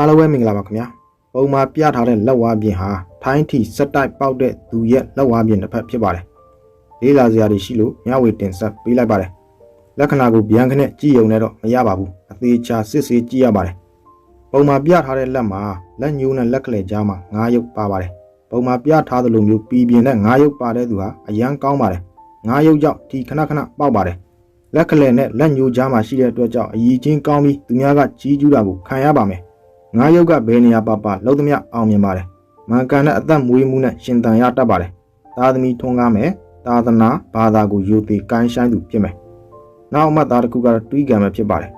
အားလုံးပဲမင်္ဂလာပါခင်ဗျာပုံမှာပြထားတဲ့လက်ဝါးပြင်ဟာထိုင်းထီစက်တိုက်ပေါက်တဲ့သူရဲ့လက်ဝါးပြင်တစ်ဖက်ဖြစ်ပါတယ်လေးလာစရာတွေရှိလို့မျှဝေတင်ဆက်ပေးလိုက်ပါတယ်လက္ခဏာကိုဗျံခနဲ့ကြည့်ုံနဲ့တော့မရပါဘူးအသေးချာစစ်ဆေးကြည့်ရပါတယ်ပုံမှာပြထားတဲ့လက်မှာလက်ညှိုးနဲ့လက်ကလေးကြားမှာငါးရုပ်ပါပါတယ်ပုံမှာပြထားသလိုမျိုးပြည်ပြင်းတဲ့ငါးရုပ်ပါတဲ့သူဟာအရန်ကောင်းပါတယ်ငါးရုပ်ကြောင့်ဒီခဏခဏပေါက်ပါတယ်လက်ကလေးနဲ့လက်ညှိုးကြားမှာရှိတဲ့အတွက်ကြောင့်အည်ချင်းကောင်းပြီးသူများကကြီးကျူးတာကိုခံရပါမယ် ငါးရုပ်ကဘယ်နေရာပါပါလုံးသမျှအောင်မြင်ပါတယ်မန်ကန်တဲ့အသက်မွေးမှုနဲ့ရှင်တန်ရတတ်ပါတယ်သားသမီးထွန်းကားမယ်သာသနာဘာသာကိုယူသေးကိုင်းဆိုင်သူဖြစ်မယ်နောက်အမတ်သားတစ်ခုကတော့တွေးကံပဲဖြစ်ပါတယ်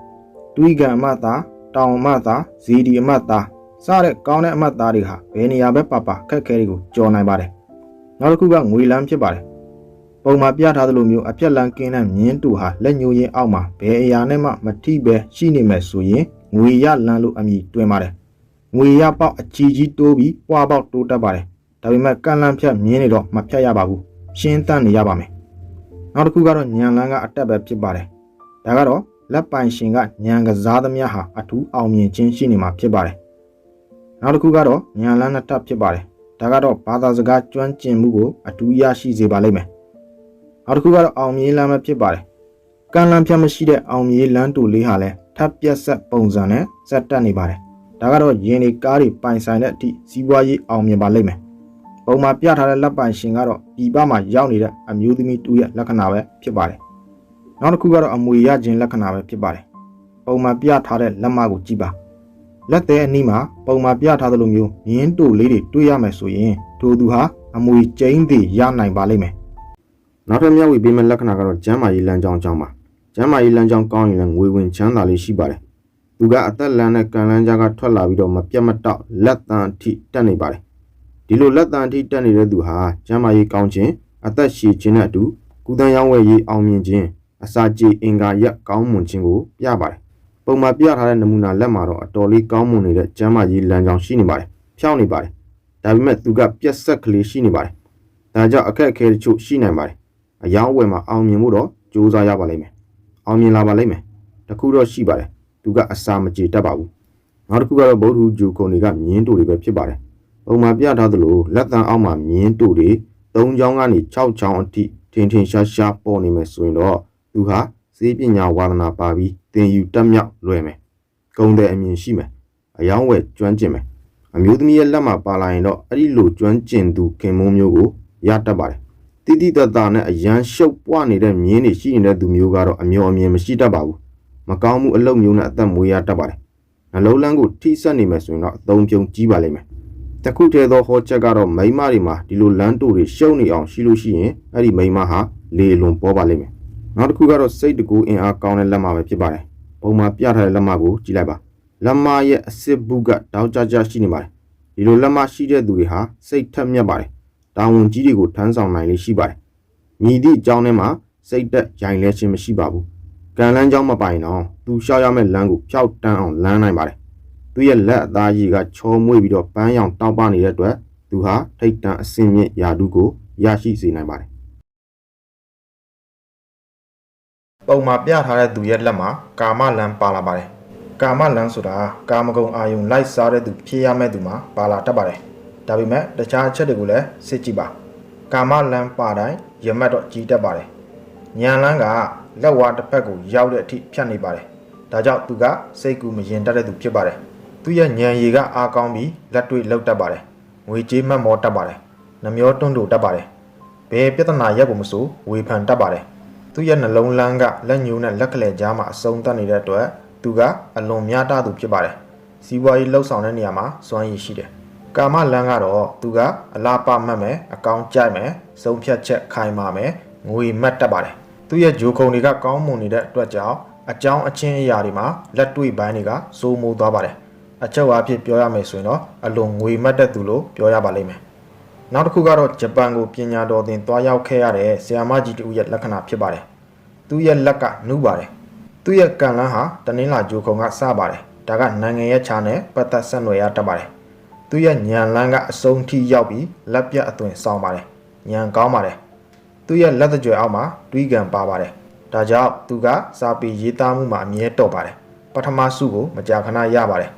တွေးကံအမတ်သားတောင်အမတ်သားဇီဒီအမတ်သားစတဲ့ကောင်းတဲ့အမတ်သားတွေဟာဘယ်နေရာပဲပါပါခက်ခဲတွေကိုကြော်နိုင်ပါတယ်နောက်တစ်ခုကငွေလန်းဖြစ်ပါတယ်ပုံမှာပြထားသလိုမျိုးအပြက်လန်းကင်းတဲ့မြင်းတူဟာလက်ညှိုးရင်းအောက်မှာဘယ်အရာနဲ့မှမထိပဲရှိနေမယ်ဆိုရင် ငွေရလန်းလို့အမည်တွင်ပါတယ်ငွေရပေါက်အချီကြီးတိုးပြီးပွားပေါက်တိုးတတ်ပါတယ်ဒါပေမဲ့ကန့်လန့်ဖြတ်မြင်းနေတော့မဖြတ်ရပါဘူးရှင်းတန့်နေရပါမယ်နောက်တစ်ခုကတော့ညံလန်းကအတက်ပဲဖြစ်ပါတယ်ဒါကတော့လက်ပိုင်ရှင်ကညံကစားသမျှဟာအထူးအောင်မြင်ခြင်းရှိနေမှာဖြစ်ပါတယ်နောက်တစ်ခုကတော့ညံလန်းနှစ်တက်ဖြစ်ပါတယ်ဒါကတော့ဘာသာစကားကျွမ်းကျင်မှုကိုအထူးရရှိစေပါလိမ့်မယ်နောက်တစ်ခုကတော့အောင်မြင်လန်းပဲဖြစ်ပါတယ် ကန့်လန့်ဖြတ်မရှိတဲ့အောင်မြင်လန်းတူလေးဟာလည်းထပ်ပြက်ဆက်ပုံစံနဲ့စက်တက်နေပါတယ်ဒါကတော့ယင်းဒီကားတွေပိုင်ဆိုင်တဲ့အထိစီးပွားရေးအောင်မြင်ပါလိမ့်မယ်ပုံမှာပြထားတဲ့လက်ပိုင်ရှင်ကတော့ပြည်ပမှာရောက်နေတဲ့အမျိုးသမီးတူရဲ့လက္ခဏာပဲဖြစ်ပါတယ်နောက်တစ်ခုကတော့အမွေရခြင်းလက္ခဏာပဲဖြစ်ပါတယ်ပုံမှာပြထားတဲ့လက်မကိုကြည့်ပါလက်သေးအနီးမှာပုံမှာပြထားသလိုမျိုးမြင်းတူလေးတွေတွေ့ရမယ်ဆိုရင်ထိုသူဟာအမွေကျိန်းတွေရနိုင်ပါလိမ့်မယ်နောက်ထပ်မျှဝေပေးမယ့်လက္ခဏာကတော့ကျမ်းမာရေးလမ်းကြောင်းအကြောင်းပါ ကျမ်းမာရေးလမ်းကြောင်းကောင်းရင်လည်းငွေဝင်ချမ်းသာလေးရှိပါတယ်။သူကအသက်လန်းနဲ့ကံလန်းကြားကထွက်လာပြီးတော့မပြတ်မတောက်လက်တန်အထိတက်နေပါတယ်။ဒီလိုလက်တန်အထိတက်နေတဲ့သူဟာကျမ်းမာရေးကောင်းခြင်းအသက်ရှည်ခြင်းနဲ့အတူကုသရောင်းဝယ်ရေးအောင်မြင်ခြင်းအစာကြေအင်္ဂါရက်ကောင်းမွန်ခြင်းကိုပြပါတယ်။ပုံမှန်ပြထားတဲ့နမူနာလက်မှာတော့အတော်လေးကောင်းမွန်နေတဲ့ကျမ်းမာရေးလမ်းကြောင်းရှိနေပါတယ်။ဖြောင်းနေပါတယ်။ဒါပေမဲ့သူကပြက်ဆက်ကလေးရှိနေပါတယ်။ဒါကြောင့်အခက်အခဲတချို့ရှိနိုင်ပါတယ်။အယောင်းဝယ်မှာအောင်မြင်မှုတော့ကြိုးစားရပါလိမ့်မယ်။ အောင်မြင်လာပါလိမ့်မယ်တခုတော့ရှိပါတယ်သူကအစာမကြေတတ်ပါဘူးနောက်တစ်ခုကတော့ဗုဒ္ဓဟူဂျူကုံတွေကမြင်းတူတွေပဲဖြစ်ပါတယ်ပုံမှန်ပြထားသလိုလက်တန်အောက်မှာမြင်းတူတွေ၃ချောင်းကနေ၆ချောင်းအထိထင်ထင်ရှားရှားပေါ်နေမယ်ဆိုရင်တော့သူဟာစေပညာဝါသနာပါပြီးသင်ယူတက်မြောက်လွယ်မယ်ဂုံတဲ့အမြင်ရှိမယ်အယောင်းဝယ်ကျွမ်းကျင်မယ်အမျိုးသမီးရဲ့လက်မှာပါလာရင်တော့အဲ့ဒီလိုကျွမ်းကျင်သူခင်မုန်းမျိုးကိုရတတ်ပါတယ် တိတိတတ်တာနဲ့အရန်ရှုပ်ပွားနေတဲ့မြင်းတွေရှိနေတဲ့သူမျိုးကတော့အမျော်အမြင်မရှိတတ်ပါဘူးမကောင်းမှုအလုပ်မျိုးနဲ့အသက်မွေးရတတ်ပါတယ်နှလုံးလန်းကိုထိဆက်နေမယ်ဆိုရင်တော့အသုံးပြုံကြီးပါလိမ့်မယ်တခုတည်းသောဟောချက်ကတော့မိန်းမတွေမှာဒီလိုလမ်းတူတွေရှုံနေအောင်ရှိလို့ရှိရင်အဲ့ဒီမိန်းမဟာလေလွန်ပေါ်ပါလိမ့်မယ်နောက်တစ်ခုကတော့စိတ်တကူအင်အားကောင်းတဲ့လက်မပဲဖြစ်ပါတယ်ပုံမှာပြထားတဲ့လက်မကိုကြည့်လိုက်ပါလက်မရဲ့အစစ်ဘူးကတောက်ကြကြရှိနေပါတယ်ဒီလိုလက်မရှိတဲ့သူတွေဟာစိတ်ထက်မြက်ပါတယ် တာဝန်ကြီးတွေကိုထမ်းဆောင်နိုင်လေးရှိပါတယ်။မြည်သည့်အကြောင်းထဲမှာစိတ်သက်ရိုင်လဲခြင်းမရှိပါဘူး။ကံလန်းကြောင်းမပိုင်တော့သူရှောက်ရမယ့်လမ်းကိုဖျောက်တန်းအောင်လမ်းနိုင်ပါတယ်။သူရဲ့လက်အသားရည်ကချောမွေ့ပြီးတော့ပန်းရောင်တောက်ပနေတဲ့အတွက်သူဟာထိတ်တန့်အစင်မြင့်ယာတုကိုရရှိစေနိုင်ပါတယ်။ပုံမှာပြထားတဲ့သူရဲ့လက်မှာကာမလန်းပါလာပါတယ်။ကာမလန်းဆိုတာကာမဂုဏ်အာယုံလိုက်စားတဲ့သူဖြစ်ရမယ့်သူမှာပါလာတတ်ပါတယ်။ ဒါပေမဲ့တခြားအချက်တွေကိုလည်းစစ်ကြည့်ပါကာမလန်းပါတိုင်းရမတ်တော့ကြီးတတ်ပါတယ်ညံလန်းကလက်ဝါတစ်ဖက်ကိုရောက်တဲ့အထိဖြတ်နေပါတယ်ဒါကြောင့်သူကစိတ်ကူမရင်တတ်တဲ့သူဖြစ်ပါတယ်သူရဲ့ညံရည်ကအားကောင်းပြီးလက်တွေ့လောက်တတ်ပါတယ်ငွေကြေးမှတ်မောတတ်ပါတယ်နှမျောတွန်းတူတတ်ပါတယ်ဘယ်ပြဿနာရက်ကိုမဆိုဝေဖန်တတ်ပါတယ်သူရဲ့နှလုံးလန်းကလက်ညှိုးနဲ့လက်ကလေးကြားမှာအစုံတက်နေတဲ့အတွက်သူကအလွန်များတသူဖြစ်ပါတယ်စီးပွားရေးလှုပ်ဆောင်တဲ့နေရာမှာစွမ်းရည်ရှိတယ် ကာမလန်းကတော့သူကအလားပမှတ်မယ်အကောင်ကြိုက်မယ်ဆုံးဖြတ်ချက်ခိုင်မာမယ်ငွေမတ်တတ်ပါတယ်သူရဲ့ဂျိုခုံတွေကကောင်းမွန်နေတဲ့အတွက်ကြောင့်အကြောင်းအချင်းအရာတွေမှာလက်တွေ့ပိုင်းတွေကစိုးမိုးသွားပါတယ်အချုပ်အဖြစ်ပြောရမယ်ဆိုရင်တော့အလွန်ငွေမတ်တဲ့သူလို့ပြောရပါလိမ့်မယ်နောက်တစ်ခုကတော့ဂျပန်ကိုပညာတော်သင်သွားရောက်ခဲ့ရတဲ့ဆရာမကြီးတူရဲ့လက္ခဏာဖြစ်ပါတယ်သူရဲ့လက်ကနူးပါတယ်သူရဲ့ကံလန်းဟာတနင်္လာဂျိုခုံကစပါတယ်ဒါကနိုင်ငံရဲ့ခြားနဲ့ပတ်သက်ဆက်နွယ်ရတတ်ပါတယ် သူရဲ့ညံလန်းကအစုံထိရောက်ပြီးလက်ပြအသွင်ဆောင်ပါတယ်ညံကောင်းပါတယ်သူရဲ့လက်သကြွယ်အောက်မှာတွေးကံပါပါတယ်ဒါကြောင့်သူကစာပေရေးသားမှုမှာအမြဲတော်ပါတယ်ပထမစုကိုမကြာခဏရပါတယ်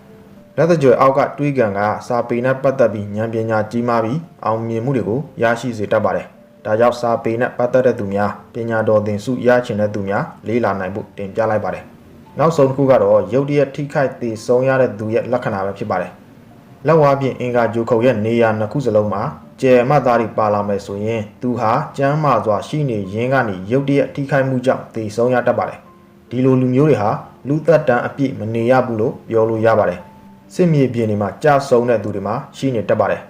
လက်တကြွယ်အောက်ကတွေးကန်ကစာပေနဲ့ပတ်သက်ပြီးဉာဏ်ပညာကြီးမားပြီးအောင်မြင်မှုတွေကိုရရှိစေတတ်ပါတယ်။ဒါကြောင့်စာပေနဲ့ပတ်သက်တဲ့သူများပညာတော်သင်စုရချင်တဲ့သူများလေးလာနိုင်ဖို့တင်ပြလိုက်ပါတယ်။နောက်ဆုံးတစ်ခုကတော့ရုပ်တရက်ထိခိုက်သေးဆုံးရတဲ့သူရဲ့လက္ခဏာပဲဖြစ်ပါတယ်။ လက်ဝါးပြင်အင်္ဂါဂျိုခုံရဲ့နေရာနှစ်ခုစလုံးမှာကျယ်မှတ်သားတွေပါလာမယ်ဆိုရင်သူဟာကျမ်းမာစွာရှိနေရင်းကနေရုပ်တရက်ထိခိုက်မှုကြောင့်သေဆုံးရတတ်ပါတယ်။ဒီလိုလူမျိုးတွေဟာလူသက်တမ်းအပြည့်မနေရဘူးလို့ပြောလို့ရပါတယ်။စစ်မြေပြင်တွေမှာကြာဆုံးတဲ့သူတွေမှာရှိနေတတ်ပါတယ်။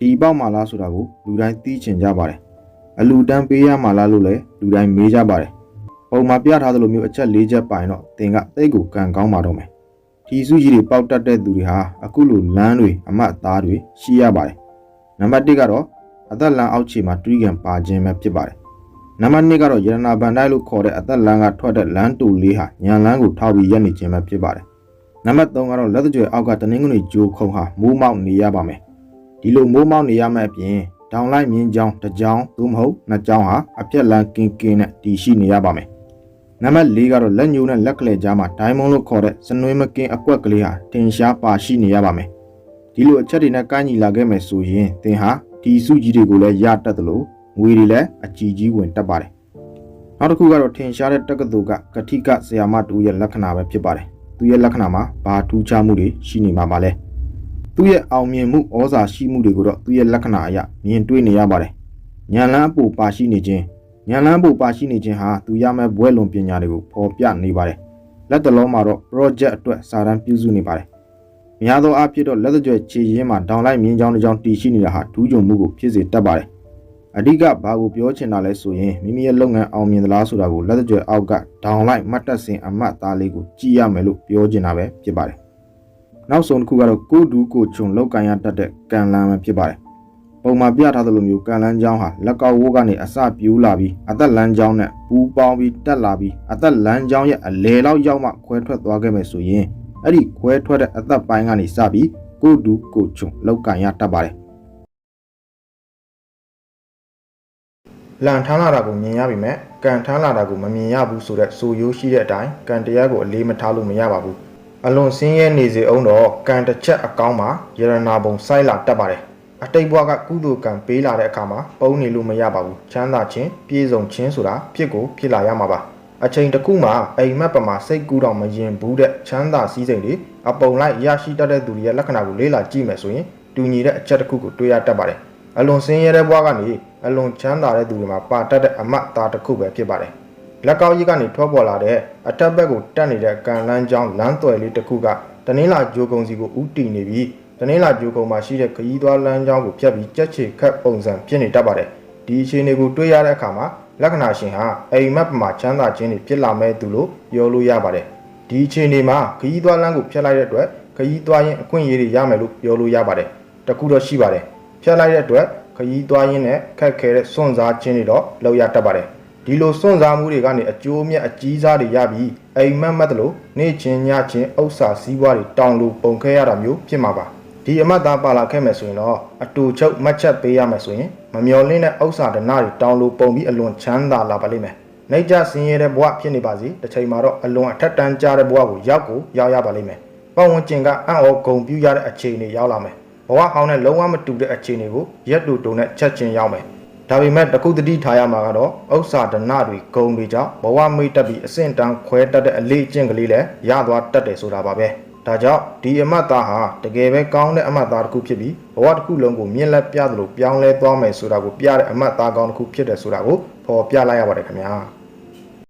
ဒီပေါက်မာလားဆိုတာကိုလူတိုင်းသိချင်ကြပါတယ်။အလူတန်းပေးရမှာလားလို့လည်းလူတိုင်းမေးကြပါတယ်။ပုံမှာပြထားသလိုမျိုးအချက်၄ချက်ပိုင်တော့သင်ကတိတ်ကိုကံကောင်းပါတော့မယ်။ ဒီစုကြီးတွေပေါက်တတ်တဲ့သူတွေဟာအခုလိုလမ်းတွေအမတ်အသားတွေရှိရပါတယ်။နံပါတ်1ကတော့အသက်လမ်းအောက်ခြေမှာတွေးကန်ပါခြင်းပဲဖြစ်ပါတယ်။နံပါတ်2ကတော့ရတနာဗန်တိုင်းလို့ခေါ်တဲ့အသက်လမ်းကထွက်တဲ့လမ်းတူလေးဟာညံလမ်းကိုထောက်ပြီးရက်နေခြင်းပဲဖြစ်ပါတယ်။နံပါတ်3ကတော့လက်သကြွယ်အောက်ကတနင်္ဂနွေဂျိုခုံဟာမိုးမောက်နေရပါမယ်။ဒီလိုမိုးမောက်နေရမယ့်အပြင်တောင်လိုက်မြင်းချောင်းတစ်ချောင်းသို့မဟုတ်နှစ်ချောင်းဟာအပြက်လန်းကင်းကင်းနဲ့တည်ရှိနေရပါမယ်။ နံပါတ်4ကတော့လက်ညိုးနဲ့လက်ကလေးကြားမှာဒိုင်းမုံလို့ခေါ်တဲ့စနွေးမကင်းအကွက်ကလေးဟာတင်ရှားပါရှိနေရပါမယ်။ဒီလိုအချက်တွေနဲ့ကန့်ညီလာခဲ့မယ်ဆိုရင်သင်ဟာဒီစုကြီးတွေကိုလည်းရတတ်သလိုငွေတွေလည်းအကြီးကြီးဝင်တတ်ပါတယ်။နောက်တစ်ခုကတော့ထင်ရှားတဲ့တက္ကသိုလ်ကကတိကဆရာမတူရဲ့လက္ခဏာပဲဖြစ်ပါတယ်။သူရဲ့လက္ခဏာမှာဘာထူးခြားမှုတွေရှိနေမှာပါလဲ။သူရဲ့အောင်မြင်မှုဩဇာရှိမှုတွေကိုတော့သူရဲ့လက္ခဏာအရမြင်တွေ့နေရပါတယ်။ညံလန်းအပူပါရှိနေခြင်း ညံလန်းအပူပါရှိနေခြင်းဟာသူရမယ့်ဘွဲလွန်ပညာတွေကိုဖော်ပြနေပါတယ်။လက်တလုံးမှာတော့ project အတွက်စာတမ်းပြုစုနေပါတယ်။များသောအားဖြင့်တော့လက်သကြွယ်ခြေရင်းမှာဒေါင်လိုက်မြင်းချောင်းတစ်ချောင်းတည်ရှိနေတာဟာထူးချွန်မှုကိုဖြစ်စေတတ်ပါတယ်။အဓိကဘာကိုပြောချင်တာလဲဆိုရင်မိမိရဲ့လုပ်ငန်းအောင်မြင်သလားဆိုတာကိုလက်သကြွယ်အောက်ကဒေါင်လိုက်မှတ်တက်စင်အမှတ်သားလေးကိုကြည့်ရမယ်လို့ပြောချင်တာပဲဖြစ်ပါတယ်။နောက်ဆုံးတစ်ခုကတော့ကိုဒူးကိုချွန်လောက်ကန်ရတတ်တဲ့ကံလန်းပဲဖြစ်ပါတယ်။ ပုံမှာပြထားသလိုမျိုးကံလန်းချောင်းဟာလက်ကောက်ဝိုးကနေအစပြူးလာပြီးအသက်လန်းချောင်းနဲ့ပူးပေါင်းပြီးတက်လာပြီးအသက်လန်းချောင်းရဲ့အလေလောက်ရောက်မှခွဲထွက်သွားခဲ့မယ်ဆိုရင်အဲ့ဒီခွဲထွက်တဲ့အသက်ပိုင်းကနေစပြီးကိုဒူးကိုချွန်လောက်ကန်ရတတ်ပါတယ်လန်ထမ်းလာတာကိုမြင်ရပြီမဲ့ကန်ထမ်းလာတာကိုမမြင်ရဘူးဆိုတဲ့ဆိုရိုးရှိတဲ့အတိုင်းကန်တရားကိုအလေးမထားလို့မရပါဘူးအလွန်ဆင်းရဲနေစေအောင်တော့ကန်တစ်ချက်အကောင်းမှာယရနာပုံစိုက်လာတတ်ပါတယ် အတိတ်ဘဝကကုသိုလ်ကံပေးလာတဲ့အခါမှာပုံနေလို့မရပါဘူးချမ်းသာခြင်းပြည့်စုံခြင်းဆိုတာဖြစ်ကိုဖြစ်လာရမှာပါအချိန်တစ်ခုမှာအိမ်မက်ပမာစိတ်ကူးတော့မရင်ဘူးတဲ့ချမ်းသာစည်းစိမ်တွေအပုံလိုက်ရရှိတတ်တဲ့သူတွေရဲ့လက္ခဏာကိုလေ့လာကြည့်မယ်ဆိုရင်တူညီတဲ့အချက်တစ်ခုကိုတွေ့ရတတ်ပါတယ်အလွန်ဆင်းရဲတဲ့ဘဝကနေအလွန်ချမ်းသာတဲ့သူတွေမှာပါတတ်တဲ့အမတ်သားတစ်ခုပဲဖြစ်ပါတယ်လက်ကောက်ကြီးကနေထွက်ပေါ်လာတဲ့အထက်ဘက်ကိုတက်နေတဲ့ကန်လန်းချောင်းလမ်းသွယ်လေးတစ်ခုကတနင်္လာဂျိုကုံစီကိုဥတီနေပြီး တနင်္လာဂျိုကုံမှာရှိတဲ့ခရီးသွားလမ်းကြောင်းကိုဖြတ်ပြီးကြက်ချေခတ်ပုံစံဖြစ်နေတတ်ပါတယ်ဒီအခြေအနေကိုတွေ့ရတဲ့အခါမှာလက္ခဏာရှင်ဟာအိမ်မက်ပမာချမ်းသာခြင်းတွေဖြစ်လာမဲ့သူလို့ပြောလို့ရပါတယ်ဒီအခြေအနေမှာခရီးသွားလမ်းကိုဖြတ်လိုက်တဲ့အတွက်ခရီးသွားရင်အခွင့်အရေးတွေရမယ်လို့ပြောလို့ရပါတယ်တခုတော့ရှိပါတယ်ဖြတ်လိုက်တဲ့အတွက်ခရီးသွားရင်းနဲ့ခက်ခဲတဲ့စွန့်စားခြင်းတွေတော့လောက်ရတတ်ပါတယ်ဒီလိုစွန့်စားမှုတွေကနေအကျိုးအမြတ်အကြီးစားတွေရပြီးအိမ်မက်မက်တလို့နေ့ချင်းညချင်းဥစ္စာစည်းဝါးတွေတောင်းလို့ပုံခဲရတာမျိုးဖြစ်မှာပါ ဒီအမတ်သားပါလာခဲ့မယ်ဆိုရင်တော့အတူချုပ်မှတ်ချက်ပေးရမယ်ဆိုရင်မမျော်လင့်တဲ့ဥစ္စာဒနာတွေတောင်းလို့ပုံပြီးအလွန်ချမ်းသာလာပါလိမ့်မယ်။နိုင်ကြဆင်းရဲတဲ့ဘဝဖြစ်နေပါစေ။တစ်ချိန်မှာတော့အလွန်အထက်တန်းကြတဲ့ဘဝကိုရောက်ကိုရောက်ရပါလိမ့်မယ်။ပတ်ဝန်းကျင်ကအံ့ဩဂုံပြူရတဲ့အခြေအနေရောက်လာမယ်။ဘဝဟောင်းနဲ့လုံးဝမတူတဲ့အခြေအနေကိုရက်တူတုံနဲ့ချက်ချင်းရောက်မယ်။ဒါပေမဲ့တခုတတိထားရမှာကတော့ဥစ္စာဒနာတွေဂုံတွေကြောင့်ဘဝမိတ်တက်ပြီးအဆင့်တန်းခွဲတက်တဲ့အလေးအကျင့်ကလေးလည်းရသွားတတ်တယ်ဆိုတာပါပဲ။ ဒါကြောင့်ဒီအမတ်သားဟာတကယ်ပဲကောင်းတဲ့အမတ်သားတစ်ခုဖြစ်ပြီးဘဝတစ်ခုလုံးကိုမြင့်လက်ပြသလိုပြောင်းလဲသွားမယ်ဆိုတာကိုပြတဲ့အမတ်သားကောင်းတစ်ခုဖြစ်တယ်ဆိုတာကိုဖော်ပြလိုက်ရပါတယ်ခင်ဗျာ။